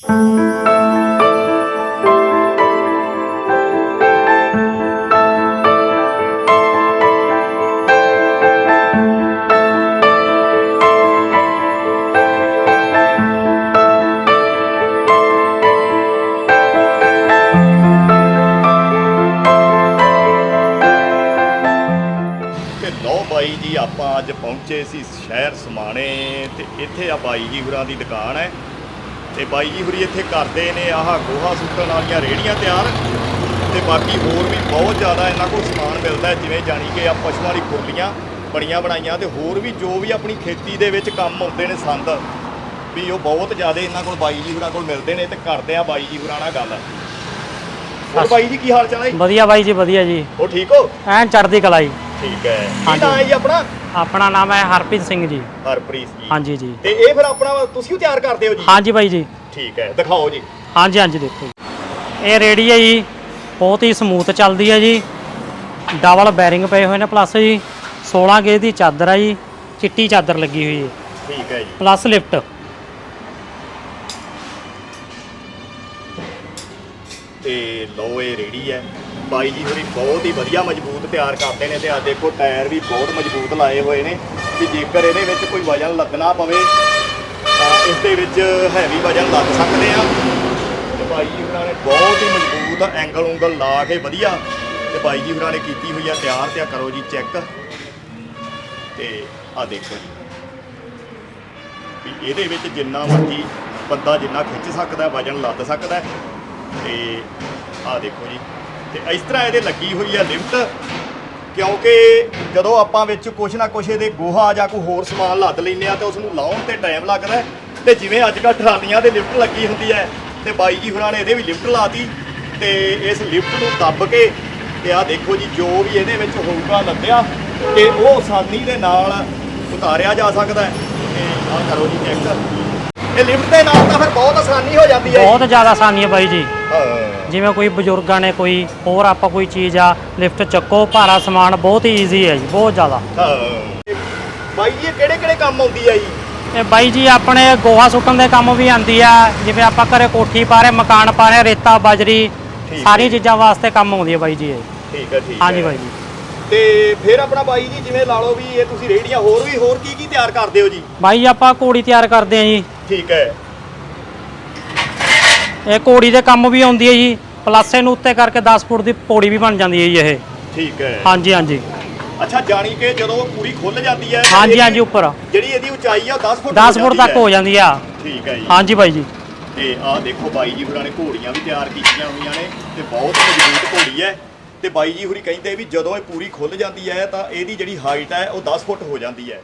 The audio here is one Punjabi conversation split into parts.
ਤੇ ਲੋ ਬਾਈ ਜੀ ਆਪਾਂ ਅੱਜ ਪਹੁੰਚੇ ਸੀ ਸ਼ਹਿਰ ਸਮਾਣੇ ਤੇ ਇੱਥੇ ਆ ਬਾਈ ਜੀ ਹੁਰਾਂ ਦੀ ਦੁਕਾਨ ਹੈ। ਤੇ ਬਾਈ ਜੀ ਹੁਰੀ ਇੱਥੇ ਕਰਦੇ ਨੇ ਆਹ ਗੋਹਾ ਸੁੱਟਣ ਵਾਲੀਆਂ ਰੇੜੀਆਂ ਤਿਆਰ। ਤੇ ਬਾਕੀ ਹੋਰ ਵੀ ਬਹੁਤ ਜ਼ਿਆਦਾ ਇਹਨਾਂ ਕੋਲ ਸਮਾਨ ਮਿਲਦਾ ਜਿਵੇਂ ਜਾਣੀ ਕਿ ਆ ਪਸ਼ੂਆਂ ਵਾਲੀ ਖੁਰਲੀਆਂ ਬਣੀਆਂ ਬਣਾਈਆਂ ਤੇ ਹੋਰ ਵੀ ਜੋ ਵੀ ਆਪਣੀ ਖੇਤੀ ਦੇ ਵਿੱਚ ਕੰਮ ਆਉਂਦੇ ਨੇ ਸੰਦ ਵੀ ਉਹ ਬਹੁਤ ਜ਼ਿਆਦਾ ਇਹਨਾਂ ਕੋਲ ਬਾਈ ਜੀ ਹੁਰਾਂ ਕੋਲ ਮਿਲਦੇ ਨੇ ਤੇ ਕਰਦੇ ਆ ਬਾਈ ਜੀ ਹੁਰਾਂ ਨਾਲ ਗੱਲ। ਹੋਰ ਬਾਈ ਜੀ ਕੀ ਹਾਲ ਚਾਲ ਹੈ ਵਧੀਆ ਬਾਈ ਜੀ ਵਧੀਆ ਜੀ। ਉਹ ਠੀਕ ਹੋ? ਐਨ ਚੜ੍ਹਦੀ ਕਲਾ ਜੀ। ਠੀਕ ਹੈ। ਕੀ ਹਾਂਜੀ। ਨਾਂ ਹੈ ਜੀ ਆਪਣਾ ਆਪਣਾ ਨਾਮ ਹੈ ਹਰਪ੍ਰੀਤ ਸਿੰਘ ਜੀ। ਹਰਪ੍ਰੀਤ ਜੀ। ਹਾਂਜੀ ਜੀ। ਤੇ ਇਹ ਫਿਰ ਆਪਣਾ ਤੁਸੀਂ ਉਹ ਤਿਆਰ ਕਰਦੇ ਹੋ ਜੀ? ਹਾਂਜੀ ਬਾਈ ਜੀ। ਠੀਕ ਹੈ ਦਿਖਾਓ ਜੀ। ਹਾਂਜੀ ਹਾਂਜੀ ਦੇਖੋ। ਜੀ। ਇਹ ਰੇੜੀ ਹੈ ਜੀ। ਬਹੁਤ ਹੀ ਸਮੂਥ ਚੱਲਦੀ ਹੈ ਜੀ। ਡਬਲ ਬੈਰਿੰਗ ਪਏ ਹੋਏ ਨੇ ਪਲੱਸ ਜੀ। 16 ਗੇਜ ਦੀ ਚਾਦਰ ਹੈ ਜੀ। ਚਿੱਟੀ ਚਾਦਰ ਲੱਗੀ ਹੋਈ ਹੈ। ਠੀਕ ਹੈ ਜੀ। ਪਲੱਸ ਲਿਫਟ ਤੇ ਲੋ ਇਹ ਰੇੜੀ ਹੈ। ਬਾਈ ਜੀ ਹੋਰੀ ਬਹੁਤ ਹੀ ਵਧੀਆ ਮਜ਼ਬੂਤ ਤਿਆਰ ਕਰਦੇ ਨੇ ਤੇ ਆ ਦੇਖੋ ਟਾਇਰ ਵੀ ਬਹੁਤ ਮਜ਼ਬੂਤ ਲਾਏ ਹੋਏ ਨੇ ਕਿ ਜੇਕਰ ਇਹਦੇ ਵਿੱਚ ਕੋਈ ਵਜਨ ਲੱਗਣਾ ਪਵੇ, ਤਾਂ ਇਸ ਦੇ ਵਿੱਚ ਹੈਵੀ ਵਜਨ ਲੱਗ ਸਕਦੇ ਆ। ਤੇ ਬਾਈ ਜੀ ਹੋਰਾਂ ਨੇ ਬਹੁਤ ਹੀ ਮਜ਼ਬੂਤ ਐਂਗਲ ਉਂਗਲ ਲਾ ਕੇ ਵਧੀਆ ਤੇ ਬਾਈ ਜੀ ਹੋਰਾਂ ਨੇ ਕੀਤੀ ਹੋਈ ਆ ਤਿਆਰ ਤੇ ਕਰੋ ਜੀ ਚੈੱਕ ਤੇ ਆ ਦੇਖੋ ਜੀ। ਵੀ ਇਹਦੇ ਵਿੱਚ ਜਿੰਨਾ ਮਰਜ਼ੀ ਬੰਦਾ ਜਿੰਨਾ ਖਿੱਚ ਸਕਦਾ, ਵਜਨ ਲੱਦ ਸਕਦਾ। ਹੈ। ਤੇ ਆ ਦੇਖੋ ਜੀ। ਤੇ ਇਸ ਤਰ੍ਹਾਂ ਇਹਦੇ ਲੱਗੀ ਹੋਈ ਆ ਲਿਫਟ ਕਿਉਂਕਿ ਜਦੋਂ ਆਪਾਂ ਵਿੱਚ ਕੁਛ ਨਾ ਕੁਛ ਇਹਦੇ ਗੋਹਾ ਜਾਂ ਕੋਈ ਹੋਰ ਸਮਾਨ ਲੱਦ ਲੈਂਦੇ ਆ ਤੇ ਉਸ ਨੂੰ ਲਾਉਣ ਤੇ ਟਾਈਮ ਲੱਗਦਾ ਹੈ। ਤੇ ਜਿਵੇਂ ਅੱਜ ਕੱਲ੍ਹ ਟਰਾਲੀਆਂ ਦੇ ਲਿਫਟ ਲੱਗੀ ਹੁੰਦੀ ਹੈ ਤੇ ਬਾਈ ਜੀ ਹੁਣਾਂ ਨੇ ਇਹਦੇ ਵੀ ਲਿਫਟ ਲਾਤੀ ਤੇ ਇਸ ਲਿਫਟ ਨੂੰ ਦੱਬ ਕੇ ਤੇ ਆ ਦੇਖੋ ਜੀ, ਜੋ ਵੀ ਇਹਦੇ ਵਿੱਚ ਹੋਊਗਾ ਲੱਦਿਆ ਤੇ ਉਹ ਆਸਾਨੀ ਦੇ ਨਾਲ ਉਤਾਰਿਆ ਜਾ ਸਕਦਾ ਹੈ। ਤੇ ਆ ਕਰੋ ਜੀ ਚੈੱਕ ਇਹ ਲਿਫਟ ਦੇ ਨਾਲ ਤਾਂ ਫਿਰ ਬਹੁਤ ਆਸਾਨੀ ਹੋ ਜਾਂਦੀ ਹੈ ਬਹੁਤ ਜ਼ਿਆਦਾ ਆਸਾਨੀ ਹੈ ਬਾਈ ਜੀ। ਜਿਵੇਂ ਕੋਈ ਬਜ਼ੁਰਗਾਂ ਨੇ ਕੋਈ ਹੋਰ ਆਪਾਂ ਕੋਈ ਚੀਜ਼ ਆ ਲਿਫਟ ਚੱਕੋ ਭਾਰਾ ਸਮਾਨ ਬਹੁਤ ਹੀ ਈਜ਼ੀ ਹੈ ਜੀ ਬਹੁਤ ਜ਼ਿਆਦਾ। ਬਾਈ ਜੀ ਇਹ ਕਿਹੜੇ ਕਿਹੜੇ ਕੰਮ ਆਉਂਦੀ ਆ ਜੀ? ਇਹ ਬਾਈ ਜੀ ਆਪਣੇ ਗੋਹਾ ਸੁੱਟਣ ਦੇ ਕੰਮ ਵੀ ਆਉਂਦੀ ਆ ਜਿਵੇਂ ਆਪਾਂ ਘਰੇ ਕੋਠੀ ਪਾ ਰਹੇ ਮਕਾਨ ਪਾ ਰਹੇ ਰੇਤਾ ਬਜਰੀ ਸਾਰੀਆਂ ਚੀਜ਼ਾਂ ਵਾਸਤੇ ਕੰਮ ਆਉਂਦੀ ਹੈ ਬਾਈ ਜੀ ਇਹ। ਠੀਕ ਹੈ ਠੀਕ ਹਾਂਜੀ ਹੈ। ਬਾਈ ਜੀ। ਤੇ ਫਿਰ ਆਪਣਾ ਬਾਈ ਜੀ ਜਿਵੇਂ ਲਾ ਲਓ ਵੀ ਇਹ ਤੁਸੀਂ ਰੇੜੀਆਂ ਹੋਰ ਵੀ ਹੋਰ ਕੀ ਕੀ ਤਿਆਰ ਕਰਦੇ ਹੋ ਜੀ? ਬਾਈ ਆਪਾਂ ਘੋੜੀ ਤਿਆਰ ਕਰਦੇ ਆ ਜੀ। ਠੀਕ ਹੈ। ਇਹ ਘੋੜੀ ਦੇ ਕੰਮ ਵੀ ਆਉਂਦੀ ਹੈ ਜੀ। ਪਲੱਸ ਇਹਨੂੰ ਉੱਤੇ ਕਰਕੇ 10 ਫੁੱਟ ਦੀ ਪੌੜੀ ਵੀ ਬਣ ਜਾਂਦੀ ਹੈ ਜੀ ਇਹ। ਠੀਕ ਹੈ। ਹਾਂਜੀ ਹਾਂਜੀ। ਅੱਛਾ ਜਾਣੀ ਕਿ ਜਦੋਂ ਉਹ ਪੂਰੀ ਖੁੱਲ ਜਾਂਦੀ ਹੈ ਹਾਂਜੀ ਇਹਦੀ- ਹਾਂਜੀ ਉੱਪਰ। ਜਿਹੜੀ ਇਹਦੀ ਉਚਾਈ ਆ ਉਹ 10 ਫੁੱਟ 10 ਫੁੱਟ ਤੱਕ ਹੋ ਜਾਂਦੀ ਆ। ਠੀਕ ਹੈ ਜੀ। ਹਾਂਜੀ ਬਾਈ ਜੀ। ਤੇ ਆਹ ਦੇਖੋ ਬਾਈ ਜੀ ਹੁਰਾਂ ਨੇ ਘੋੜੀਆਂ ਵੀ ਤਿਆਰ ਕੀਤੀਆਂ ਹੋਈਆਂ ਨੇ ਤੇ ਬਹੁਤ ਮਜ਼ਬੂਤ ਘੋੜੀ ਹੈ। ਤੇ ਬਾਈ ਜੀ ਹੁਰੀ ਕਹਿੰਦੇ ਵੀ ਜਦੋਂ ਇਹ ਪੂਰੀ ਖੁੱਲ ਜਾਂਦੀ ਹੈ ਤਾਂ ਇਹਦੀ ਜਿਹੜੀ ਹਾਈਟ ਹੈ ਉਹ 10 ਫੁੱਟ ਹੋ ਜਾਂਦੀ ਹੈ।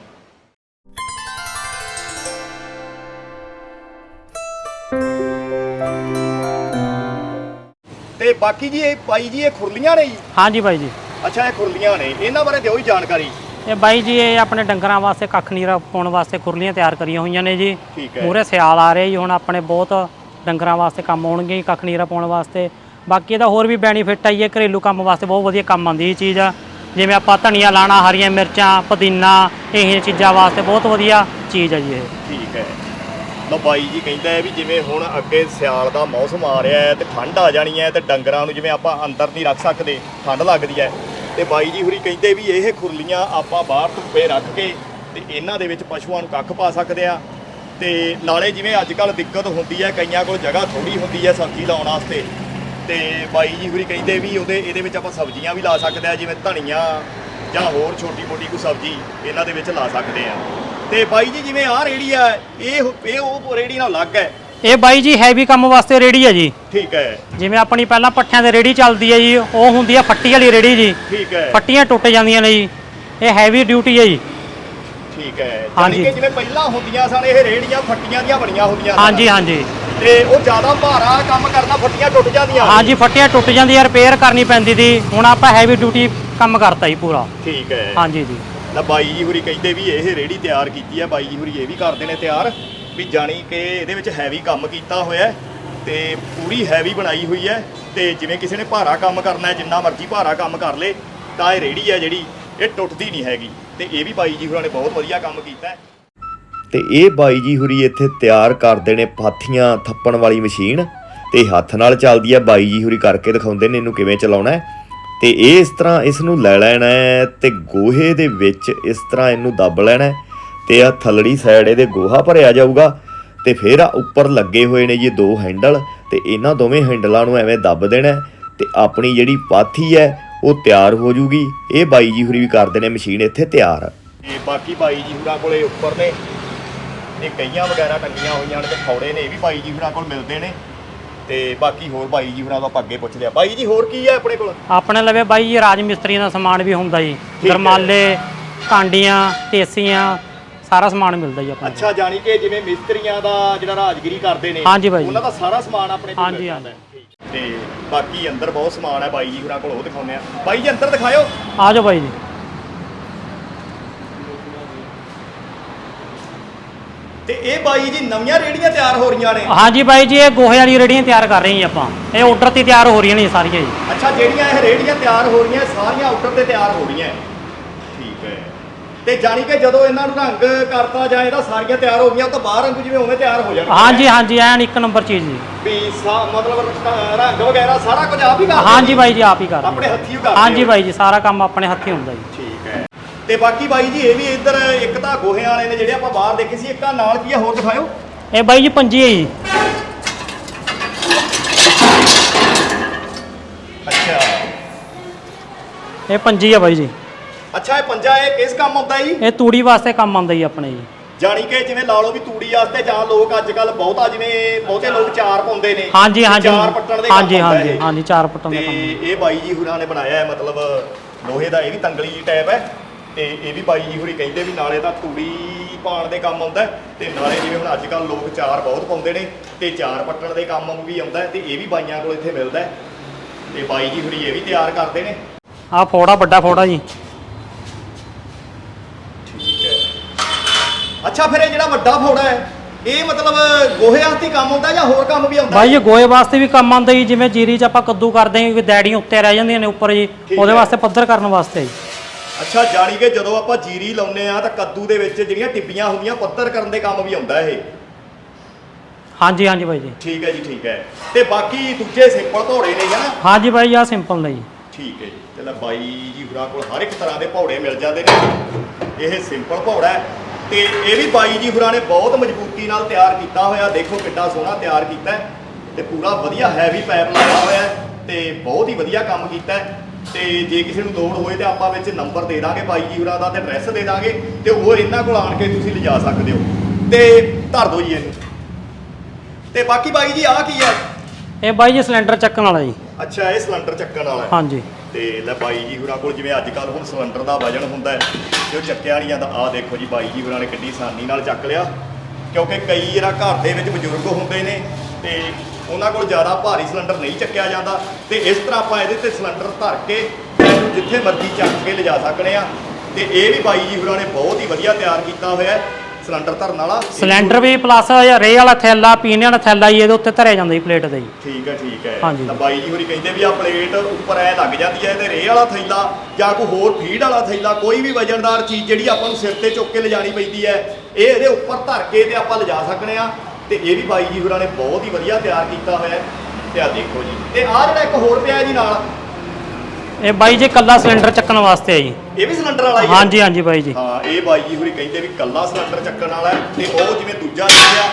ਤੇ ਬਾਕੀ ਜੀ ਇਹ ਬਾਈ ਜੀ ਇਹ ਖੁਰਲੀਆਂ ਨੇ ਜੀ? ਹਾਂਜੀ ਬਾਈ ਜੀ। ਅੱਛਾ ਇਹ ਖੁਰਲੀਆਂ ਨੇ। ਇਹਨਾਂ ਬਾਰੇ ਦਿਓ ਹੀ ਜਾਣਕਾਰੀ। ਇਹ ਬਾਈ ਜੀ ਇਹ ਆਪਣੇ ਡੰਗਰਾਂ ਵਾਸਤੇ ਕੱਖ ਨੀਰਾ ਪਾਉਣ ਵਾਸਤੇ ਖੁਰਲੀਆਂ ਤਿਆਰ ਕਰੀਆਂ ਹੋਈਆਂ ਨੇ ਜੀ। ਠੀਕ ਹੈ। ਮੂਰੇ ਸਿਆਲ ਆ ਰਿਹਾ ਜੀ ਹੁਣ ਆਪਣੇ ਬਹੁਤ ਡੰਗਰਾਂ ਵਾਸਤੇ ਕੰਮ ਆਉਣਗੇ ਜੀ, ਕੱਖ ਨੀਰਾ ਪਾਉਣ ਵਾਸਤੇ। ਬਾਕੀ ਇਹਦਾ ਹੋਰ ਵੀ ਬੈਨੀਫਿਟ ਆਈ ਹੈ ਘਰੇਲੂ ਕੰਮ ਵਾਸਤੇ ਬਹੁਤ ਵਧੀਆ ਕੰਮ ਆਉਂਦੀ ਇਹ ਚੀਜ਼। ਆ ਜਿਵੇਂ ਆਪਾਂ ਧਨੀਆ ਲਾਣਾ ਹਰੀਆਂ ਮਿਰਚਾਂ ਪੁਦੀਨਾ ਇਹ ਚੀਜ਼ਾਂ ਵਾਸਤੇ ਬਹੁਤ ਵਧੀਆ ਚੀਜ਼ ਆ ਜੀ ਇਹ। ਠੀਕ ਹੈ। ਲੋ ਬਾਈ ਜੀ ਕਹਿੰਦਾ ਹੈ ਵੀ ਜਿਵੇਂ ਹੁਣ ਅੱਗੇ ਸਿਆਲ ਦਾ ਮੌਸਮ ਆ ਰਿਹਾ ਹੈ ਤੇ ਠੰਡ ਆ ਜਾਣੀ ਹੈ ਤੇ ਡੰਗਰਾਂ ਨੂੰ ਜਿਵੇਂ ਆਪਾਂ ਅੰਦਰ ਨਹੀਂ ਰੱਖ ਸਕਦੇ, ਠੰਡ ਲੱਗਦੀ ਹੈ। ਤੇ ਬਾਈ ਜੀ ਹੁਰੀ ਕਹਿੰਦੇ ਵੀ ਇਹ ਖੁਰਲੀਆਂ ਆਪਾਂ ਬਾਹਰ ਧੁੱਪੇ ਰੱਖ ਕੇ ਤੇ ਇਹਨਾਂ ਦੇ ਵਿੱਚ ਪਸ਼ੂਆਂ ਨੂੰ ਕੱਖ ਪਾ ਸਕਦੇ ਆ। ਤੇ ਨਾਲੇ ਜਿਵੇਂ ਅੱਜ ਕੱਲ ਦਿੱਕਤ ਹੁੰਦੀ ਹੈ, ਕਈਆਂ ਕੋਲ ਜਗ੍ਹਾ ਥੋੜੀ ਹੁੰਦੀ ਹੈ ਸਬਜ਼ੀ ਲਾਉਣ ਵਾਸਤੇ। ਤੇ ਬਾਈ ਜੀ ਹੁਰੀ ਕਹਿੰਦੇ ਵੀ ਉਹਦੇ, ਇਹਦੇ ਵਿੱਚ ਆਪਾਂ ਸਬਜ਼ੀਆਂ ਵੀ ਲਾ ਸਕਦੇ ਆ, ਜਿਵੇਂ ਧਨੀਆ ਜਾਂ ਹੋਰ ਛੋਟੀ ਮੋਟੀ ਕੋਈ ਸਬਜ਼ੀ ਇਹਨਾਂ ਦੇ ਵਿੱਚ ਲਾ ਸਕਦੇ ਆ। ਤੇ ਬਾਈ ਜੀ ਜਿਵੇਂ ਆਹ ਰੇੜੀ ਆ ਇਹ ਇਹ ਉਹ ਰੇੜੀ ਨਾਲ ਅਲੱਗ ਹੈ। ਇਹ ਬਾਈ ਜੀ ਹੈਵੀ ਕੰਮ ਵਾਸਤੇ ਰੇੜੀ ਆ ਜੀ। ਠੀਕ ਹੈ। ਜਿਵੇਂ ਆਪਣੀ ਪਹਿਲਾਂ ਪੱਠਿਆਂ ਦੇ ਰੇੜੀ ਚੱਲਦੀ ਹੈ ਜੀ ਉਹ ਹੁੰਦੀ ਆ ਫੱਟੀ ਵਾਲੀ ਰੇੜੀ ਜੀ। ਠੀਕ ਹੈ। ਫੱਟੀਆਂ ਟੁੱਟ ਜਾਂਦੀਆਂ ਨੇ ਜੀ। ਇਹ ਹੈਵੀ ਡਿਊਟੀ ਹੈ ਜੀ। ਠੀਕ ਹੈ। ਹਾਂਜੀ। ਜਿਵੇਂ ਪਹਿਲਾਂ ਹੁੰਦੀਆਂ ਸਨ ਇਹ ਰੇੜੀਆਂ ਫੱਟੀਆਂ ਦੀਆਂ ਬਣੀਆਂ ਹੁੰਦੀਆਂ ਸਨ। ਹਾਂਜੀ ਹਾਂਜੀ। ਤੇ ਉਹ ਜ਼ਿਆਦਾ ਭਾਰਾ ਕੰਮ ਕਰਨਾ ਫੱਟੀਆਂ ਟੁੱਟ ਜਾਂਦੀਆਂ ਹਾਂਜੀ ਫੱਟੀਆਂ ਟੁੱਟ ਜਾਂਦੀਆਂ ਰਿਪੇਅਰ ਕਰਨੀ ਪੈਂਦੀ ਦੀ ਹੁਣ ਆਪਾਂ ਹੈਵੀ ਡਿਊਟੀ ਕੰਮ ਕਰਤਾ ਜੀ ਪੂਰਾ। ਠੀਕ ਹੈ। ਹਾਂਜੀ ਜੀ। ਤਾਂ ਬਾਈ ਜੀ ਹੁਰੀ ਕਹਿੰਦੇ ਵੀ ਇਹ ਰੇੜੀ ਤਿਆਰ ਕੀਤੀ ਹੈ, ਬਾਈ ਜੀ ਹੁਰੀ ਇਹ ਵੀ ਕਰਦੇ ਨੇ ਤਿਆਰ ਵੀ ਜਾਣੀ ਕਿ ਇਹਦੇ ਵਿੱਚ ਹੈਵੀ ਕੰਮ ਕੀਤਾ ਹੋਇਆ ਤੇ ਪੂਰੀ ਹੈਵੀ ਬਣਾਈ ਹੋਈ ਹੈ ਤੇ ਜਿਵੇਂ ਕਿਸੇ ਨੇ ਭਾਰਾ ਕੰਮ ਕਰਨਾ ਹੈ, ਜਿੰਨਾ ਮਰਜ਼ੀ ਭਾਰਾ ਕੰਮ ਕਰ ਲੇ, ਤਾਂ ਇਹ ਰੇੜੀ ਹੈ ਜਿਹੜੀ, ਇਹ ਟੁੱਟਦੀ ਨਹੀਂ ਹੈਗੀ ਤੇ ਇਹ ਵੀ ਬਾਈ ਜੀ ਹੁਰਾਂ ਨੇ ਬਹੁਤ ਵਧੀਆ ਕੰਮ ਕੀਤਾ ਹੈ। ਤੇ ਇਹ ਬਾਈ ਜੀ ਹੁਰੀ ਇੱਥੇ ਤਿਆਰ ਕਰਦੇ ਨੇ ਪਾਥੀਆਂ ਥੱਪਣ ਵਾਲੀ ਮਸ਼ੀਨ ਤੇ ਹੱਥ ਨਾਲ ਚੱਲਦੀ ਆ ਬਾਈ ਜੀ ਹੁਰੀ ਕਰਕੇ ਦਿਖਾਉਂਦੇ ਨੇ ਇਹਨੂੰ ਕਿਵੇਂ ਚਲਾਉਣਾ ਹੈ। ਤੇ ਇਹ ਇਸ ਤਰ੍ਹਾਂ ਇਸ ਨੂੰ ਲੈ ਲੈਣਾ ਹੈ ਤੇ ਗੋਹੇ ਦੇ ਵਿੱਚ ਇਸ ਤਰ੍ਹਾਂ ਇਹਨੂੰ ਦੱਬ ਲੈਣਾ ਤੇ ਆ ਥੱਲੜੀ ਸਾਈਡ ਇਹਦੇ ਗੋਹਾ ਭਰਿਆ ਜਾਊਗਾ ਤੇ ਫਿਰ ਆ ਉੱਪਰ ਲੱਗੇ ਹੋਏ ਨੇ ਜੀ ਦੋ ਹੈਂਡਲ ਤੇ ਇਹਨਾਂ ਦੋਵੇਂ ਹੈਂਡਲਾਂ ਨੂੰ ਐਵੇਂ ਦੱਬ ਦੇਣਾ ਤੇ ਆਪਣੀ ਜਿਹੜੀ ਪਾਥੀ ਹੈ ਉਹ ਤਿਆਰ ਹੋ ਜੂਗੀ। ਇਹ ਬਾਈ ਜੀ ਹੁਰੀ ਵੀ ਕਰਦੇ ਨੇ ਮਸ਼ੀਨ ਇੱਥੇ ਤਿਆਰ। ਤੇ ਬਾਕੀ ਬਾਈ ਜੀ ਹੁਰਾਂ ਕੋਲੇ ਉੱਪਰ ਨੇ, ਇਹ ਕਈਆਂ ਵਗੈਰਾ ਟੰਗੀਆਂ ਹੋਈਆਂ ਨੇ ਤੇ ਫੌੜੇ ਨੇ, ਇਹ ਵੀ ਬਾਈ ਜੀ ਹੁਰਾਂ ਕੋਲ ਮਿਲਦੇ ਨੇ। ਤੇ ਬਾਕੀ ਹੋਰ ਬਾਈ ਜੀ ਹੁਰਾਂ ਤੋਂ ਆਪਾਂ ਅੱਗੇ ਪੁੱਛ ਲਿਆ। ਬਾਈ ਜੀ ਹੋਰ ਕੀ ਹੈ ਆਪਣੇ ਕੋਲ? ਆਪਣੇ ਲਵੇ ਬਾਈ ਜੀ ਰਾਜ ਮਿਸਤਰੀ ਦਾ ਸਮਾਨ ਵੀ ਹੁੰਦਾ ਜੀ। ਹੈ। ਗਰਮਾਲੇ ਕਾਂਡੀਆਂ ਤੇਸੀਆਂ ਸਾਰਾ ਸਮਾਨ ਮਿਲਦਾ ਜੀ ਆਪਣੇ ਅੱਛਾ ਜਾਣੀ ਕਿ ਜਿਵੇਂ ਮਿਸਤਰੀਆਂ ਦਾ ਜਿਹੜਾ ਰਾਜਗੀਰੀ ਕਰਦੇ ਨੇ ਹਾਂਜੀ ਬਾਈ ਜੀ। ਉਹਨਾਂ ਦਾ ਸਾਰਾ ਸਮਾਨ ਆਪਣੇ ਕੋਲ ਹਾਂਜੀ, ਮਿਲ ਜਾਂਦਾ ਹੈ। ਤੇ ਬਾਕੀ ਅੰਦਰ ਬਹੁਤ ਸਮਾਨ ਹੈ ਬਾਈ ਜੀ ਹੁਰਾਂ ਕੋਲ ਉਹ ਦਿਖਾਉਂਦੇ ਆ ਬਾਈ ਜੀ ਅੰਦਰ ਦਿਖਾਇਓ। ਆ ਜਾਓ ਬਾਈ ਜੀ। ਤੇ ਇਹ ਬਾਈ ਜੀ ਨਵੀਆਂ ਰੇੜੀਆਂ ਤਿਆਰ ਹੋ ਰਹੀਆਂ ਨੇ? ਹਾਂਜੀ ਬਾਈ ਜੀ ਇਹ ਗੋਹੇ ਵਾਲੀ ਰੇੜੀਆਂ ਤਿਆਰ ਕਰ ਰਹੇ ਜੀ ਆਪਾਂ। ਇਹ ਆਰਡਰ ਤੇ ਤਿਆਰ ਹੋ ਰਹੀਆਂ ਨੇ ਸਾਰੀਆਂ ਜੀ। ਅੱਛਾ ਜਿਹੜੀਆਂ ਇਹ ਰੇੜੀਆਂ ਤਿਆਰ ਹੋ ਰਹੀਆਂ ਸਾਰੀਆਂ ਆਊਟਰ ਤੇ ਤਿਆਰ ਹੋ ਰਹੀਆਂ। ਠੀਕ ਹੈ। ਤੇ ਜਾਣੀ ਕਿ ਜਦੋਂ ਇਹਨਾਂ ਨੂੰ ਰੰਗ ਕਰਤਾ ਜਾਂ ਇਹਦਾ ਸਾਰੀਆਂ ਤਿਆਰ ਹੋ ਗਈਆਂ ਤਾਂ ਬਾਹਰ ਰੰਗ ਜਿਵੇਂ ਉਵੇਂ ਤਿਆਰ ਹੋ ਜਾਣਗੇ। ਹਾਂਜੀ ਹਾਂਜੀ ਐਨ ਇੱਕ ਨੰਬਰ ਚੀਜ਼ ਜੀ। ਵੀ ਸਾ ਮਤਲਬ ਰੰਗ ਵਗੈਰਾ ਸਾਰਾ ਕੁਝ ਆਪ ਹੀ ਕਰਦੇ ਹਾਂਜੀ? ਬਾਈ ਜੀ ਆਪ ਹੀ ਕਰ ਰਹੇ ਆਪਣੇ। ਹੱਥੀਂ ਹੀ ਕਰਦੇ ਹਾਂਜੀ? ਬਾਈ ਜੀ ਸਾਰਾ ਕੰਮ ਆਪਣੇ ਹੱਥੀਂ ਹੁੰਦਾ ਜੀ। ਠੀਕ ਹੈ। ਤੇ ਬਾਕੀ ਬਾਈ ਜੀ ਇਹ ਵੀ ਇੱਧਰ ਇੱਕ ਤਾਂ ਗੋਹੇ ਵਾਲੇ ਨੇ ਜਿਹੜੇ ਆਪਾਂ ਬਾਹਰ ਦੇਖੇ ਸੀ ਇੱਕ ਆ ਨਾਲ ਕੀ ਆ ਹੋਰ ਦਿਖਾਇਓ। ਇਹ ਬਾਈ ਜੀ ਪੰਜੀ ਹੈ ਜੀ। ਅੱਛਾ। ਇਹ ਪੰਜੀ ਹੈ ਬਾਈ ਜੀ। ਅੱਛਾ ਇਹ ਪੰਜਾ ਇਹ ਕਿਸ ਕੰਮ ਆਉਂਦਾ ਜੀ? ਇਹ ਤੂੜੀ ਵਾਸਤੇ ਕੰਮ ਆਉਂਦਾ ਜੀ ਆਪਣੇ ਜੀ। ਜਾਣੀ ਕਿ ਜਿਵੇਂ ਲਾ ਲਓ ਵੀ ਤੂੜੀ ਵਾਸਤੇ ਜਾਂ ਲੋਕ ਅੱਜ ਕੱਲ ਬਹੁਤਾ ਜਿਵੇਂ ਬਹੁਤੇ ਲੋਕ ਚਾਰ ਪਾਉਂਦੇ ਨੇ। ਹਾਂਜੀ ਤੇ ਹਾਂਜੀ। ਚਾਰ ਪੱਟਣ ਦੇ ਕੰਮ ਹਾਂਜੀ ਹਾਂਜੀ। ਇਹ। ਹਾਂਜੀ ਚਾਰ ਪੱਟਾਂ ਦਾ ਤੇ ਕੰਮ। ਇਹ ਬਾਈ ਜੀ ਹੁਰਾਂ ਨੇ ਬਣਾਇਆ ਹੈ ਮਤਲਬ ਲੋਹੇ ਦਾ ਇਹ ਵੀ ਤੰਗਲੀ ਟਾਈਪ ਹੈ। ਤੇ ਇਹ ਵੀ ਬਾਈ ਜੀ ਹੁਰੀ ਕਹਿੰਦੇ ਵੀ ਨਾਲੇ ਤਾਂ ਤੂੜੀ ਪਾਣ ਦੇ ਕੰਮ ਆਉਂਦਾ ਤੇ ਨਾਲੇ ਜਿਵੇਂ ਹੁਣ ਅੱਜ ਕੱਲ ਲੋਕ ਚਾਰ ਬਹੁਤ ਪਾਉਂਦੇ ਨੇ ਤੇ ਚਾਰ ਪੱਟਣ ਦੇ ਕੰਮ ਵੀ ਆਉਂਦਾ ਤੇ ਇਹ ਵੀ ਬਾਈਆਂ ਕੋਲ ਇੱਥੇ ਮਿਲਦਾ ਤੇ ਬਾਈ ਜੀ ਹੁਰੀ ਇਹ ਵੀ ਤਿਆਰ ਕਰਦੇ ਨੇ। ਆ ਫੋੜਾ ਵੱਡਾ ਫੋੜਾ ਜੀ। ਠੀਕ ਹੈ। ਅੱਛਾ ਫਿਰ ਇਹ ਜਿਹੜਾ ਵੱਡਾ ਫੋੜਾ ਹੈ ਇਹ ਮਤਲਬ ਗੋਹੇ ਆਸਤੀ ਕੰਮ ਆਉਂਦਾ ਜਾਂ ਹੋਰ ਕੰਮ ਵੀ ਆਉਂਦਾ? ਬਾਈ ਜੀ ਗੋਏ ਵਾਸਤੇ ਵੀ ਕੰਮ ਆਉਂਦਾ ਜੀ ਜਿਵੇਂ ਜੀਰੀ 'ਚ ਆਪਾਂ ਕੱਦੂ ਕਰਦੇ ਹਾਂ ਕਿ ਦੈੜੀਆਂ ਉੱਤੇ ਰਹਿ ਜਾਂਦੀਆਂ ਨੇ ਉੱਪਰ ਜੀ ਉਹਦੇ। ਵਾਸਤੇ ਪੱਧਰ ਕਰਨ ਵਾਸਤੇ। ਜੀ ਅੱਛਾ ਜਾਣੀ ਕਿ ਜਦੋਂ ਆਪਾਂ ਜੀਰੀ ਲਾਉਨੇ ਆ ਤਾਂ ਕੱਦੂ ਦੇ ਵਿੱਚ ਜਿਹੜੀਆਂ ਟਿੱਬੀਆਂ ਹੁੰਦੀਆਂ ਪੱਧਰ ਕਰਨ ਦੇ ਕੰਮ ਵੀ ਆਉਂਦਾ ਇਹ। ਹਾਂਜੀ ਹਾਂਜੀ ਬਾਈ ਜੀ। ਠੀਕ ਹੈ ਜੀ ਠੀਕ ਹੈ। ਤੇ ਬਾਕੀ ਦੂਜੇ ਸਿੰਪਲ ਘੋੜੇ ਨੇ ਹਨਾ ਹਾਂਜੀ ਬਾਈ ਆ ਸਿੰਪਲ ਨੇ ਜੀ। ਠੀਕ ਹੈ ਜੀ। ਚਲੋ ਬਾਈ ਜੀ ਹੁਰਾਂ ਕੋਲ ਹਰ ਇੱਕ ਤਰ੍ਹਾਂ ਦੇ ਘੋੜੇ ਮਿਲ ਜਾਂਦੇ ਨੇ। ਇਹ ਸਿੰਪਲ ਘੋੜਾ ਹੈ। ਤੇ ਇਹ ਵੀ ਬਾਈ ਜੀ ਹੁਰਾਂ ਨੇ ਬਹੁਤ ਮਜ਼ਬੂਤੀ ਨਾਲ ਤਿਆਰ ਕੀਤਾ ਹੋਇਆ। ਦੇਖੋ ਕਿੱਡਾ ਸੋਹਣਾ ਤਿਆਰ ਕੀਤਾ ਤੇ ਪੂਰਾ ਵਧੀਆ ਹੈਵੀ ਪਾਈਪ ਲਾਇਆ ਹੋਇਆ ਤੇ ਬਹੁਤ ਹੀ ਵਧੀਆ ਕੰਮ ਕੀਤਾ ਤੇ ਜੇ ਕਿਸੇ ਨੂੰ ਲੋੜ ਹੋਏ ਤੇ ਆਪਾਂ ਵਿੱਚ ਨੰਬਰ ਦੇ ਦਾਂਗੇ ਬਾਈ ਜੀ ਹੁਰਾਂ ਦਾ ਤੇ ਐਡਰੈਸ ਦੇ ਦਾਂਗੇ ਤੇ ਉਹ ਇਹਨਾਂ ਕੋਲ ਆਣ ਕੇ ਤੁਸੀਂ ਲਿਜਾ ਸਕਦੇ ਹੋ। ਤੇ ਧਰ ਦਿਓ ਜੀ ਇਹਨੂੰ। ਤੇ ਬਾਕੀ ਬਾਈ ਜੀ ਆਹ ਕੀ ਹੈ? ਇਹ ਬਾਈ ਜੀ ਸਿਲੰਡਰ ਚੱਕਣ ਵਾਲਾ ਜੀ। ਅੱਛਾ ਇਹ ਸਿਲੰਡਰ ਚੱਕਣ ਵਾਲਾ ਹੈ। ਹਾਂਜੀ। ਤੇ ਲੈ ਬਾਈ ਜੀ ਹੁਰਾਂ ਕੋਲ ਜਿਵੇਂ ਅੱਜ ਕੱਲ ਹੁਣ ਸਿਲੰਡਰ ਦਾ ਵਜਨ ਹੁੰਦਾ ਹੈ ਜੋ ਚੱਕਿਆ ਨਹੀਂ ਜਾਂਦਾ ਆਹ ਦੇਖੋ ਜੀ ਬਾਈ ਜੀ ਹੁਰਾਂ ਨੇ ਕਿੰਨੀ ਆਸਾਨੀ ਨਾਲ ਚੱਕ ਲਿਆ। ਕਿਉਂਕਿ ਕਈ ਜਿਹੜਾ ਘਰ ਦੇ ਵਿੱਚ ਬਜ਼ੁਰਗ ਹੁੰਦੇ ਨੇ ਤੇ ਉਹਨਾਂ ਕੋਲ ਜ਼ਿਆਦਾ ਭਾਰੀ ਸਿਲੰਡਰ ਨਹੀਂ ਚੱਕਿਆ ਜਾਂਦਾ ਤੇ ਇਸ ਤਰ੍ਹਾਂ ਆਪਾਂ ਇਹਦੇ ਤੇ ਸਿਲੰਡਰ ਧਰ ਕੇ ਇਹਨੂੰ ਜਿੱਥੇ ਮਰਜ਼ੀ ਚੱਕ ਕੇ ਲਿਜਾ ਸਕਣੇ ਆ ਤੇ ਇਹ ਵੀ ਬਾਈ ਜੀ ਹੁਰਾਂ ਨੇ ਬਹੁਤ ਹੀ ਵਧੀਆ ਤਿਆਰ ਕੀਤਾ ਹੋਇਆ ਸਿਲੰਡਰ ਧਰਨ ਵਾਲਾ। ਸਿਲੰਡਰ ਵੀ ਪਲੱਸ ਰੇ ਵਾਲਾ ਥੈਲਾ ਪੀਣੇ ਵਾਲਾ ਥੈਲਾ ਜੀ ਇਹਦੇ ਉੱਤੇ ਧਰਿਆ ਜਾਂਦਾ ਜੀ ਪਲੇਟ ਤੇ ਜੀ ਠੀਕ ਹੈ ਠੀਕ ਹੈ। ਹਾਂਜੀ। ਤਾਂ ਬਾਈ ਜੀ ਹੋਰੀ ਕਹਿੰਦੇ ਵੀ ਆ ਪਲੇਟ ਉੱਪਰ ਐ ਲੱਗ ਜਾਂਦੀ ਹੈ ਤੇ ਰੇਹ ਵਾਲਾ ਥੈਲਾ ਜਾਂ ਕੋਈ ਹੋਰ ਫੀਡ ਵਾਲਾ ਥੈਲਾ ਕੋਈ ਵੀ ਵਜਨਦਾਰ ਚੀਜ਼ ਜਿਹੜੀ ਆਪਾਂ ਨੂੰ ਸਿਰ ਤੇ ਚੁੱਕ ਕੇ ਲਿਜਾਣੀ ਪੈਂਦੀ ਹੈ ਇਹ ਇਹਦੇ ਉੱਪਰ ਧਰ ਕੇ ਤੇ ਆਪਾਂ ਲਿਜਾ ਸਕਨੇ ਆ ਤੇ ਇਹ ਵੀ ਬਾਈ ਜੀ ਹੋਰਾਂ ਨੇ ਬਹੁਤ ਹੀ ਵਧੀਆ ਤਿਆਰ ਕੀਤਾ ਹੋਇਆ ਹੈ। ਤੇ ਆ ਦੇਖੋ ਜੀ। ਤੇ ਆ ਜਿਹੜਾ ਇੱਕ ਹੋਰ ਪਿਆ ਜੀ ਨਾਲ ਇਹ ਬਾਈ ਜੀ ਕੱਲਾ ਸਿਲੰਡਰ ਚੱਕਣ ਵਾਸਤੇ ਹੈ ਜੀ। ਇਹ ਵੀ ਸਿਲੰਡਰ ਵਾਲਾ ਹੀ ਹੈ? ਹਾਂਜੀ ਹਾਂਜੀ ਬਾਈ ਜੀ। ਹਾਂ ਇਹ ਬਾਈ ਜੀ ਹੋਰੀ ਕਹਿੰਦੇ ਵੀ ਕੱਲਾ ਸਿਲੰਡਰ ਚੱਕਣ ਵਾਲਾ ਹੈ ਤੇ ਉਹ ਜਿਵੇਂ ਦੂਜਾ ਲਿਖਿਆ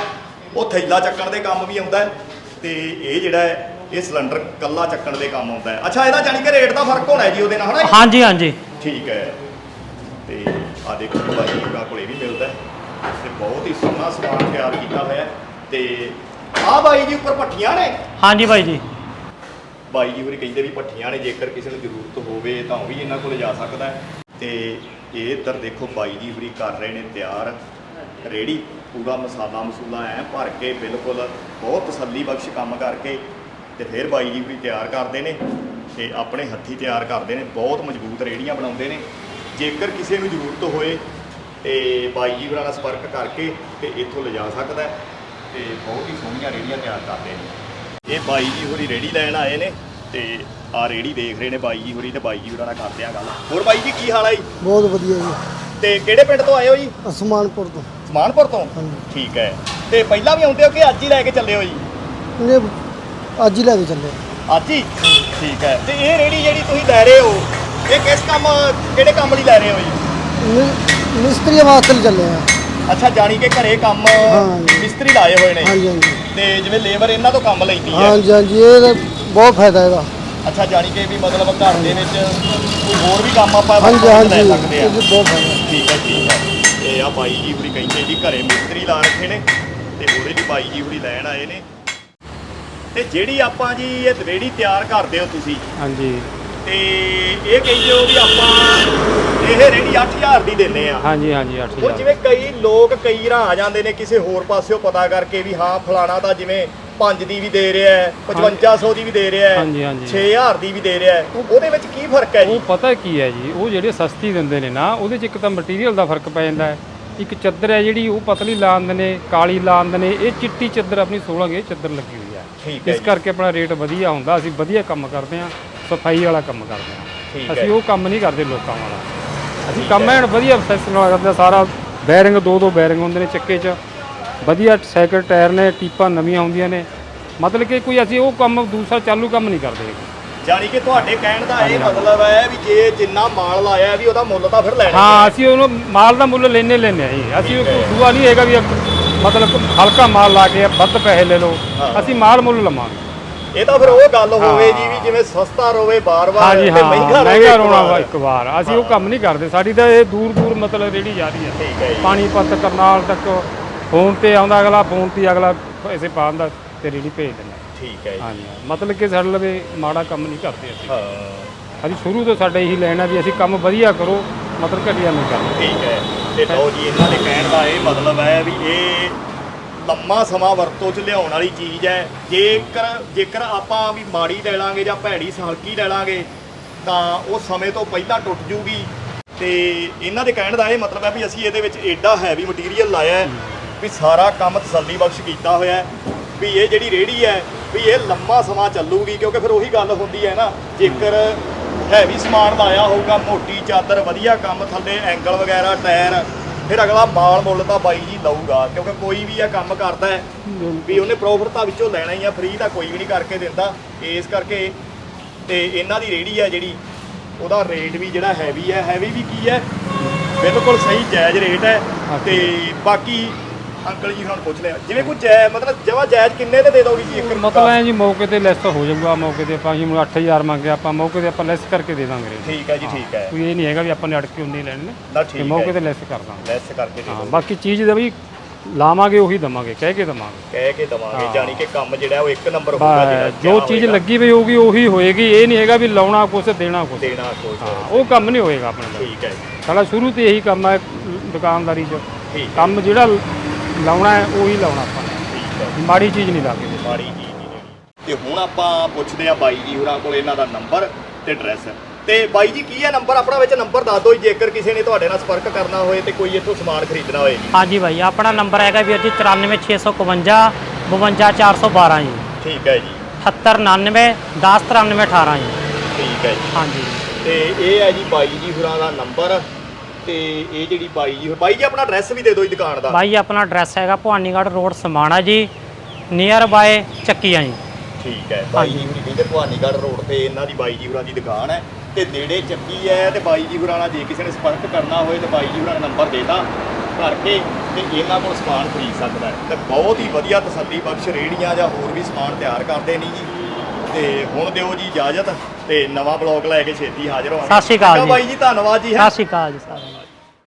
ਉਹ ਥੈਲਾ ਚੱਕਣ ਦੇ ਕੰਮ ਵੀ ਆਉਂਦਾ ਹੈ ਤੇ ਇਹ ਜਿਹੜਾ ਹੈ ਇਹ ਸਿਲੰਡਰ ਕੱਲਾ ਚੱਕਣ ਦੇ ਕੰਮ ਆਉਂਦਾ ਹੈ। ਅੱਛਾ ਇਹਦਾ ਜਾਨੀ ਕਿ ਰੇਟ ਦਾ ਫ਼ਰਕ ਹੋਣਾ ਹੈ ਜੀ ਉਹਦੇ ਨਾਲ ਹਨਾ ਜੀ? ਹਾਂਜੀ ਹਾਂਜੀ। ਠੀਕ ਹੈ। ਤੇ ਆ ਦੇਖੋ ਬਾਈ ਜੀ ਹੋਰਾਂ ਕੋਲ ਵੀ ਮਿਲਦਾ ਹੈ। ਤੇ ਬਹੁਤ ਹੀ ਸੋਹਣਾ ਸਮਾਨ ਤਿਆਰ ਕੀਤਾ ਹੋਇਆ ਹੈ। ਤੇ ਆ ਬਾਈ ਜੀ ਉੱਪਰ ਭੱਠੀਆਂ ਨੇ? ਹਾਂਜੀ ਬਾਈ ਜੀ। ਬਾਈ ਜੀ ਹੋਰੀ ਕਹਿੰਦੇ ਵੀ ਭੱਠੀਆਂ ਨੇ ਜੇਕਰ ਕਿਸੇ ਨੂੰ ਜ਼ਰੂਰਤ ਹੋਵੇ ਤਾਂ ਉਹ ਵੀ ਇਹਨਾਂ ਕੋਲ ਜਾ ਸਕਦਾ ਹੈ। ਤੇ ਇਹ ਇੱਧਰ ਦੇਖੋ ਬਾਈ ਜੀ ਹੋਰੀ ਕਰ ਰਹੇ ਨੇ ਤਿਆਰ। ਰੇੜੀ ਪੂਰਾ ਮਸਾਲਾ ਮਸੂਲਾ ਐ ਭਰ ਕੇ ਬਿਲਕੁਲ ਬਹੁਤ ਤਸੱਲੀ ਬਖਸ਼ ਕੰਮ ਕਰਕੇ ਤੇ ਫਿਰ ਬਾਈ ਜੀ ਹੋਰੀ ਤਿਆਰ ਕਰਦੇ ਨੇ ਤੇ ਆਪਣੇ ਹੱਥੀ ਤਿਆਰ ਕਰਦੇ ਨੇ। ਬਹੁਤ ਮਜ਼ਬੂਤ ਰੇੜੀਆਂ ਬਣਾਉਂਦੇ ਨੇ। ਜੇਕਰ ਕਿਸੇ ਨੂੰ ਜ਼ਰੂਰਤ ਹੋਏ ਤੇ ਬਾਈ ਜੀ ਹੋਰਾਂ ਨਾਲ ਸੰਪਰਕ ਕਰਕੇ ਤੇ ਇੱਥੋਂ ਲਿਜਾ ਸਕਦਾ ਹੈ। ਤੇ ਬਹੁਤ ਹੀ ਸੋਹਣੀਆਂ ਰੇੜੀਆਂ ਤਿਆਰ ਕਰਦੇ ਨੇ। ਇਹ ਬਾਈ ਜੀ ਹੋਰੀ ਰੇੜੀ ਲੈਣ ਆਏ ਨੇ ਤੇ ਆ ਰੇੜੀ ਦੇਖ ਰਹੇ ਨੇ ਬਾਈ ਜੀ ਹੋਰੀ ਤੇ ਬਾਈ ਜੀ ਹੋਰਾਂ ਨਾਲ ਕਰਦੇ ਆ ਗੱਲ। ਹੋਰ ਬਾਈ ਜੀ ਕੀ ਹਾਲ ਹੈ ਜੀ? ਬਹੁਤ ਵਧੀਆ ਜੀ। ਤੇ ਕਿਹੜੇ ਪਿੰਡ ਤੋਂ ਆਏ ਹੋ ਜੀ? ਅਸਮਾਨਪੁਰ ਤੋਂ। ਉਸਮਾਨਪੁਰ ਤੋਂ? ਹਾਂਜੀ। ਠੀਕ ਹੈ। ਤੇ ਪਹਿਲਾਂ ਵੀ ਆਉਂਦੇ ਹੋ ਕਿ ਅੱਜ ਹੀ ਲੈ ਕੇ ਚੱਲੇ ਹੋ ਜੀ? ਇਹ ਅੱਜ ਹੀ ਲੈ ਕੇ ਚੱਲੇ। ਅੱਜ ਹੀ? ਠੀਕ ਹੈ। ਤੇ ਇਹ ਰੇੜੀ ਜਿਹੜੀ ਤੁਸੀਂ ਲੈ ਰਹੇ ਹੋ ਇਹ ਕਿਸ ਕੰਮ ਕਿਹੜੇ ਕੰਮ ਲਈ ਲੈ ਰਹੇ ਹੋ ਜੀ? ਮਿ- ਮਿਸਤਰੀ ਵਾਸਤੇ ਚੱਲੇ ਆ। ਅੱਛਾ ਜਾਣੀ ਕਿ ਘਰੇ ਕੰਮ ਹਾਂਜੀ। ਮਿਸਤਰੀ ਲਾਏ ਹੋਏ ਨੇ। ਹਾਂਜੀ ਹਾਂਜੀ। ਤੇ ਜਿਵੇਂ ਲੇਬਰ ਇਹਨਾਂ ਤੋਂ ਕੰਮ ਲੈਂਦੀ ਹੈ। ਹਾਂਜੀ ਹਾਂਜੀ ਇਹ ਤਾਂ ਬਹੁਤ ਫਾਇਦਾ ਇਹਦਾ। ਅੱਛਾ ਜਾਣੀ ਕਿ ਵੀ ਮਤਲਬ ਘਰ ਦੇ ਵਿੱਚ ਕੋਈ ਹੋਰ ਵੀ ਕੰਮ ਆਪਾਂ ਹਾਂਜੀ ਲੈ ਹਾਂਜੀ ਸਕਦੇ ਆ ਇਹ ਬਹੁਤ ਫਾਇਦਾ। ਠੀਕ ਹੈ ਠੀਕ ਹੈ। ਇਹ ਆ ਬਾਈ ਜੀ ਹੁਰੀ ਕਹਿੰਦੇ ਜੀ ਘਰੇ ਮਿਸਤਰੀ ਲਾ ਰੱਖੇ ਨੇ ਤੇ ਉਹਦੇ ਲਈ ਬਾਈ ਜੀ ਹੁਰੀ ਲੈਣ ਆਏ ਨੇ। ਤੇ ਜਿਹੜੀ ਆਪਾਂ ਜੀ ਇਹ ਰੇੜੀ ਤਿਆਰ ਕਰਦੇ ਹੋ ਤੁਸੀਂ ਹਾਂਜੀ। ਤੇ ਇਹ ਕਹਿੰਦੇ ਹੋ ਵੀ ਆਪਾਂ ਇਹ ਰੇੜੀ 8000 ਦੀ ਦਿੰਨੇ ਆ। ਹਾਂਜੀ ਹਾਂਜੀ ਹੁਣ 8000 ਜਿਵੇਂ ਕਈ ਲੋਕ ਕਈ ਰਾਂ ਆ ਜਾਂਦੇ ਨੇ ਕਿਸੇ ਹੋਰ ਪਾਸਿਓਂ ਪਤਾ ਕਰਕੇ ਵੀ ਹਾਂ ਫਲਾਣਾ ਤਾਂ ਜਿਵੇਂ 5 ਦੀ ਵੀ ਦੇ ਰਿਹਾ ਹੈ 5500 ਦੀ ਵੀ ਦੇ ਰਿਹਾ ਹੈ ਹਾਂਜੀ, ਹਾਂਜੀ। 6000 ਦੀ ਵੀ ਦੇ ਰਿਹਾ ਹੈ। ਉਹਦੇ ਵਿੱਚ ਕੀ ਫ਼ਰਕ ਹੈ ਜੀ? ਉਹ ਪਤਾ ਕੀ ਹੈ ਜੀ ਉਹ ਜਿਹੜੇ ਸਸਤੀ ਦਿੰਦੇ ਨੇ ਨਾ ਉਹਦੇ 'ਚ ਇੱਕ ਤਾਂ ਮਟੀਰੀਅਲ ਦਾ ਫ਼ਰਕ ਪੈ ਜਾਂਦਾ ਹੈ। ਇੱਕ ਚੱਦਰ ਹੈ ਜਿਹੜੀ ਉਹ ਪਤਲੀ ਲਾ ਦਿੰਦੇ ਨੇ ਕਾਲੀ ਲਾ ਦਿੰਦੇ ਨੇ ਇਹ ਚਿੱਟੀ ਚੱਦਰ ਆਪਣੀ 16 ਗੇ ਚੱਦਰ ਲੱਗੀ ਹੋਈ ਹੈ। ਠੀਕ ਹੈ ਇਸ। ਕਰਕੇ ਆਪਣਾ ਰੇਟ ਵਧੀਆ ਹੁੰਦਾ ਅਸੀਂ ਵਧੀਆ ਕੰਮ ਕਰਦੇ ਹਾਂ ਸਫ਼ਾਈ ਵਾਲਾ ਕੰਮ ਕਰਦੇ ਹੈ। ਅਸੀਂ ਉਹ ਕੰਮ ਨਹੀਂ ਕਰਦੇ ਲੋਕਾਂ ਵਾਲਾ। ਅਸੀਂ ਕੰਮ ਐਨ ਵਧੀਆ ਪ੍ਰੋਫੈਸ਼ਨਲ ਨਾਲ ਕਰਦੇ ਸਾਰਾ ਬੈਰਿੰਗ ਦੋ ਦੋ ਬੈਰਿੰਗ ਹੁੰਦੇ ਨੇ ਚੱਕੇ 'ਚ। ਵਧੀਆ ਸਾਈਕਲ ਟਾਇਰ ਨੇ ਟੀਪਾਂ ਨਵੀਆਂ ਹੁੰਦੀਆਂ ਨੇ। ਮਤਲਬ ਕਿ ਕੋਈ ਅਸੀਂ ਉਹ ਕੰਮ ਦੂਸਰਾ ਚਾਲੂ ਕੰਮ ਨਹੀਂ ਕਰਦੇ। ਜਾਣੀ ਕਿ ਤੁਹਾਡੇ ਕਹਿਣ ਦਾ ਇਹ ਮਤਲਬ ਹੈ ਵੀ ਜੇ ਜਿੰਨਾ ਮਾਲ ਲਾਇਆ ਵੀ ਉਹਦਾ ਮੁੱਲ ਤਾਂ ਫਿਰ ਲੈਣਾ ਹਾਂ ਅਸੀਂ ਉਹਨੂੰ ਮਾਲ ਦਾ ਮੁੱਲ ਲੈਨੇ ਲੈਨੇ ਆ ਜੀ। ਅਸੀਂ ਉਹ ਦੂਆ ਨਹੀਂ ਹੈਗਾ ਵੀ ਮਤਲਬ ਹਲਕਾ ਮਾਲ ਲਾ ਕੇ ਵੱਧ ਪੈਸੇ ਲੈ ਲਓ। ਅਸੀਂ ਮਾਲ ਮੁੱਲ ਲਵਾਂਗੇ। ਇਹ ਤਾਂ ਫਿਰ ਉਹ ਗੱਲ ਹੋਵੇ। ਜੀ ਵੀ ਜਿਵੇਂ ਸਸਤਾ ਰੋਵੇ ਬਾਰ-ਬਾਰ ਹਾਂ ਮਹਿੰਗਾ ਮਹਿੰਗਾ ਰੋਣਾ ਇੱਕ ਵਾ ਵਾਰ। ਇੱਕ ਵਾਰ। ਅਸੀਂ ਉਹ ਕੰਮ ਨਹੀਂ ਕਰਦੇ। ਸਾਡੀ ਤਾਂ ਇਹ ਦੂਰ ਦੂਰ ਮਤਲਬ ਰੇੜੀ ਜਾ ਰਹੀ ਹੈ। ਠੀਕ ਹੈ ਜੀ। ਪਾਣੀਪਤ ਕਰਨਾਲ ਤੱਕ ਫੋਨ ਤੇ ਆਉਂਦਾ ਅਗਲਾ ਫੋਨ ਤੇ ਅਗਲਾ ਪੈਸੇ ਪਾਉਂਦਾ ਤੇ ਰੇੜੀ ਭੇਜ ਦਿੰਦਾ। ਠੀਕ ਹੈ ਹਾਂਜੀ ਹਾਂ। ਮਤਲਬ ਕਿ ਸਾਡੇ ਲਵੇ ਮਾੜਾ ਕੰਮ ਨਹੀਂ ਕਰਦੇ ਅਸੀਂ। ਹਾਂ। ਅਸੀਂ ਸ਼ੁਰੂ ਤੋਂ ਸਾਡਾ ਇਹੀ ਲੈਣਾ ਵੀ ਅਸੀਂ ਕੰਮ ਵਧੀਆ ਕਰੋ ਮਤਲਬ ਘਟੀਆ ਨਹੀਂ ਕਰਨਾ ਠੀਕ ਹੈ। ਤੇ ਲਓ ਜੀ ਇਹਨਾਂ ਦੇ ਕਹਿਣ ਦਾ ਇਹ ਮਤਲਬ ਹੈ ਵੀ ਇਹ ਲੰਮਾ ਸਮਾਂ ਵਰਤੋਂ 'ਚ ਲਿਆਉਣ ਵਾਲੀ ਚੀਜ਼ ਹੈ। ਜੇਕਰ ਜੇਕਰ ਆਪਾਂ ਵੀ ਮਾੜੀ ਲੈ ਲਾਂਗੇ ਜਾਂ ਭੈੜੀ ਹਲਕੀ ਲੈ ਲਾਂਗੇ, ਤਾਂ ਉਹ ਸਮੇਂ ਤੋਂ ਪਹਿਲਾਂ ਟੁੱਟ ਜੂਗੀ। ਤੇ ਇਹਨਾਂ ਦੇ ਕਹਿਣ ਦਾ ਇਹ ਮਤਲਬ ਹੈ ਵੀ ਅਸੀਂ ਇਹਦੇ ਵਿੱਚ ਏਡਾ ਹੈਵੀ ਮਟੀਰੀਅਲ ਲਾਇਆ ਹੈ ਵੀ ਸਾਰਾ ਕੰਮ ਤਸੱਲੀ ਬਖਸ਼ ਕੀਤਾ ਹੋਇਆ ਹੈ। ਵੀ ਇਹ ਜਿਹੜੀ ਰੇੜੀ ਹੈ, ਵੀ ਇਹ ਲੰਮਾ ਸਮਾਂ ਚੱਲੂਗੀ, ਕਿਉਂਕਿ ਫਿਰ ਉਹੀ ਗੱਲ ਹੁੰਦੀ ਹੈ ਨਾ, ਜੇਕਰ ਹੈਵੀ ਸਮਾਨ ਲਾਇਆ ਹੋਊਗਾ, ਮੋਟੀ ਚਾਦਰ, ਵਧੀਆ ਕੰਮ ਥੱਲੇ ਐਂਗਲ ਵਗੈਰਾ, ਟਾਇਰ ਫਿਰ ਅਗਲਾ ਮਾਲ ਮੁੱਲ ਤਾਂ ਬਾਈ ਜੀ ਲਊਗਾ, ਕਿਉਂਕਿ ਕੋਈ ਵੀ ਆ ਕੰਮ ਕਰਦਾ ਹੈ, ਵੀ ਉਹਨੇ ਪ੍ਰੋਫਿਟ ਤਾਂ ਵਿੱਚੋਂ ਲੈਣਾ ਹੀ ਆ ਫ੍ਰੀ ਤਾਂ ਕੋਈ ਵੀ ਨਹੀਂ ਕਰਕੇ ਦਿੰਦਾ। ਇਸ ਕਰਕੇ ਤੇ ਇਹਨਾਂ ਦੀ ਰੇੜੀ ਆ ਜਿਹੜੀ, ਉਹਦਾ ਰੇਟ ਵੀ ਜਿਹੜਾ ਹੈਵੀ ਹੈ ਹੈਵੀ ਵੀ ਕੀ ਹੈ ਬਿਲਕੁਲ ਸਹੀ ਜਾਇਜ਼ ਰੇਟ ਹੈ ਤੇ ਬਾਕੀ ਅੰਕਲ ਜੀ ਹੁਣ ਪੁੱਛ ਲਿਆ। ਜਿਵੇਂ ਕੋਈ ਜੈ ਮਤਲਬ ਜਵਾ ਜਾਇਜ਼ ਕਿੰਨੇ ਦੇ ਦੇ ਦੋਗੇ ਜੀ ਇੱਕ ਮਤਲਬ ਐ ਜੀ ਮੌਕੇ ਤੇ ਲੈਸ ਹੋ ਜਾਊਗਾ ਮੌਕੇ ਤੇ ਆਪਾਂ ਜੀ 8000 ਮੰਗਿਆ ਆਪਾਂ ਮੌਕੇ ਤੇ ਆਪਾਂ ਲੈਸ ਕਰਕੇ ਦੇ ਦਾਂਗੇ। ਰੇਟ ਠੀਕ ਹੈ ਜੀ ਠੀਕ ਹੈ। ਕੋਈ ਇਹ ਨਹੀਂ ਹੈਗਾ ਵੀ ਆਪਾਂ ਨੇ ਅੜ ਕੇ ਉਨੇ ਹੀ ਲੈਣੇ ਨੇ ਨਾ ਤੇ ਠੀਕ ਮੌਕੇ ਹੈ। ਤੇ ਲੈਸ ਕਰ ਦਾਂਗੇ। ਲੈਸ ਕਰਕੇ ਦੇ ਹਾਂ ਦਿਓ ਬਾਕੀ ਚੀਜ਼ ਦਾ ਵੀ ਲਾਵਾਂਗੇ ਉਹੀ ਦਵਾਂਗੇ ਕਹਿ ਕੇ ਦਵਾਂਗੇ। ਕਹਿ ਕੇ ਦਵਾਂਗੇ ਹਾਂ। ਜਾਣੀ ਕਿ ਕੰਮ ਜਿਹੜਾ ਉਹ ਇੱਕ ਨੰਬਰ ਹੋਊਗਾ ਜਿਹੜਾ ਜੋ ਕਿਹਾ ਚੀਜ਼ ਹੋਏਗਾ, ਲੱਗੀ ਪਈ ਹੋਊਗੀ ਉਹੀ ਹੋਏਗੀ ਇਹ ਨਹੀਂ ਹੈਗਾ ਵੀ ਲਾਉਣਾ ਕੁਛ ਦੇਣਾ ਕੁਛ। ਦੇਣਾ ਉਹ ਕੰਮ ਨਹੀਂ ਹੋਏਗਾ ਆਪਣੇ ਦਾ ਠੀਕ ਹੈ ਜੀ। ਸਾਡਾ ਸ਼ੁਰੂ ਤੇ ਇਹੀ ਕੰਮ ਹੈ ਦੁਕਾਨਦਾਰੀ 'ਚ। ਕੰਮ ਜਿਹੜਾ ਲਾਉਣਾ ਹੈ ਉਹੀ ਲਾਉਣਾ ਆਪਾਂ। ਨੇ ਠੀਕ ਹੈ। ਮਾੜੀ ਚੀਜ਼ ਨਹੀਂ ਲਾ ਕੇ ਦੇਣੀ ਮਾੜੀ ਚੀਜ਼ ਨਹੀਂ ਜਿਹੜੀ ਤੇ ਹੁਣ ਆਪਾਂ ਪੁੱਛਦੇ ਆ ਬਾਈ ਜੀ ਹੋਰਾਂ ਕੋਲ ਇਹਨਾਂ ਦਾ ਨੰਬਰ ਤੇ ਐਡਰੈਸ ਤੇ ਬਾਈ ਜੀ ਕੀ ਹੈ ਨੰਬਰ? ਆਪਣਾ ਵਿੱਚ ਨੰਬਰ ਦੱਸ ਦਿਓ ਜੀ, ਜੇਕਰ ਕਿਸੇ ਨੇ ਤੁਹਾਡੇ ਨਾਲ ਸੰਪਰਕ ਕਰਨਾ ਹੋਏ ਤੇ ਕੋਈ ਇੱਥੋਂ ਸਮਾਨ ਖਰੀਦਣਾ ਹੋਏ। ਜੀ ਹਾਂਜੀ ਭਾਈ ਆਪਣਾ ਨੰਬਰ ਹੈਗਾ ਵੀਰ ਜੀ 94652 52412 ਜੀ। ਠੀਕ ਹੈ ਜੀ। 7899 109318 ਜੀ। ਠੀਕ ਹੈ ਜੀ। ਹਾਂਜੀ। ਤੇ ਇਹ ਹੈ ਜੀ ਬਾਈ ਜੀ ਹੋਰਾਂ ਦਾ ਨੰਬਰ। ਤੇ ਇਹ ਜਿਹੜੀ ਬਾਈ ਜੀ ਬਾਈ ਜੀ ਆਪਣਾ ਐਡਰੈਸ ਵੀ ਦੇ ਦਿਓ ਜੀ ਦੁਕਾਨ ਦਾ। ਭਾਈ ਆਪਣਾ ਐਡਰੈਸ ਹੈਗਾ ਭਵਾਨੀਗੜ੍ਹ ਰੋਡ ਸਮਾਣਾ ਜੀ ਨੀਅਰ ਬਾਏ ਚੱਕੀਆਂ ਜੀ। ਠੀਕ ਹੈ ਬਾਈ ਜੀ ਹੁਰੀ ਕਹਿੰਦੇ ਭਵਾਨੀਗੜ੍ਹ ਰੋਡ ਤੇ ਇਹਨਾਂ ਦੀ ਬਾਈ ਜੀ ਹੁਰਾਂ ਦੀ ਦੁਕਾਨ ਹੈ ਤੇ ਨੇੜੇ ਚੱਕੀ ਹੈ ਤੇ ਬਾਈ ਜੀ ਹੁਰਾਂ ਨਾਲ ਜੇ ਕਿਸੇ ਨੇ ਸੰਪਰਕ ਕਰਨਾ ਹੋਏ ਤੇ ਬਾਈ ਜੀ ਹੁਰਾਂ ਦਾ ਨੰਬਰ ਦੇਤਾ ਕਰਕੇ ਤੇ ਇਹਨਾਂ ਕੋਲ ਸਮਾਨ ਖਰੀਦ ਸਕਦਾ ਹੈ। ਤੇ ਬਹੁਤ ਹੀ ਵਧੀਆ ਤਸੱਲੀ ਬਖਸ਼ ਰੇੜੀਆਂ ਜਾਂ ਹੋਰ ਵੀ ਸਮਾਨ ਤਿਆਰ ਕਰਦੇ ਨੇ ਜੀ। ਤੇ ਹੁਣ ਦਿਓ ਜੀ ਇਜਾਜ਼ਤ ਤੇ ਨਵਾਂ ਬਲੌਗ ਲੈ ਕੇ ਛੇਤੀ ਹਾਜ਼ਰ ਹੋਵਾਂਗੇ ਸਤਿ ਸ਼੍ਰੀ ਅਕਾਲ ਜੀ। ਬਾਈ ਜੀ ਧੰਨਵਾਦ ਜੀ ਹੈਂ। ਸਤਿ ਸ਼੍ਰੀ ਅਕਾਲ ਜੀ ਸਾਰਿਆਂ ਨੂੰ